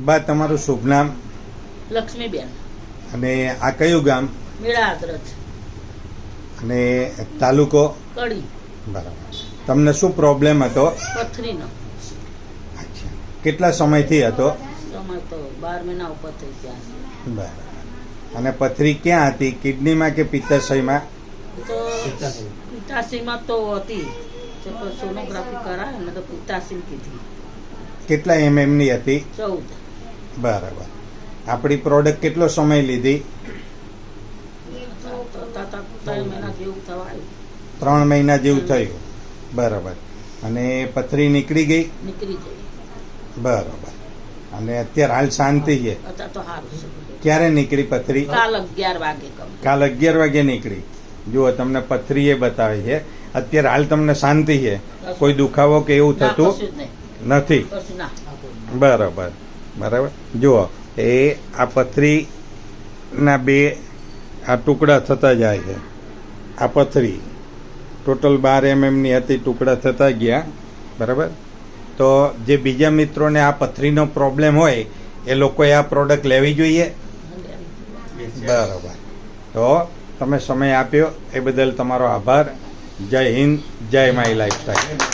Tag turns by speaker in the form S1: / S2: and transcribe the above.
S1: બા તમારું શુભ નામ?
S2: લક્ષ્મીબેન.
S1: અને આ કયું ગામ?
S2: મેળાદ્રજ
S1: અને તાલુકો?
S2: કડી.
S1: બરાબર. તમને શું પ્રોબ્લેમ હતો?
S2: પથરીનો.
S1: અચ્છા. કેટલા સમયથી હતો?
S2: સમય તો બાર મહિના ઉપર થઈ ગયા.
S1: બરાબર. અને પથરી ક્યાં હતી? કિડનીમાં કે પિત્તાશયમાં
S2: તો પિતાસીમાં તો હતી. સોનોગ્રાફી કરાય ને તો પિત્તાશય કીધી.
S1: કેટલા એમએમની હતી?
S2: ચૌદ.
S1: બરાબર. આપણી પ્રોડક્ટ કેટલો સમય લીધી?
S2: ત્રણ મહિના જેવું
S1: થયું. બરાબર. અને પથરી નીકળી ગઈ?
S2: નીકળી
S1: બરાબર. અને અત્યારે હાલ શાંતિ છે? ક્યારે નીકળી પથરી?
S2: કાલ અગિયાર વાગે
S1: કાલ અગિયાર વાગે નીકળી. જુઓ તમને પથરી એ બતાવે છે. અત્યારે હાલ તમને શાંતિ છે? કોઈ દુખાવો કે એવું થતું નથી? બરાબર. બરાબર? જુઓ, એ આ પથરીના બે આ ટુકડા થતા જાય છે. આ પથરી ટોટલ બાર એમએમની હતી, ટુકડા થતા ગયા, બરાબર? તો જે બીજા મિત્રોને આ પથરીનો પ્રોબ્લેમ હોય, એ લોકોએ આ પ્રોડક્ટ લેવી જોઈએ? બરાબર. તો તમે સમય આપ્યો, એ બદલ તમારો આભાર. જય હિન્દ, જય માય લાઈફસ્ટાઈલ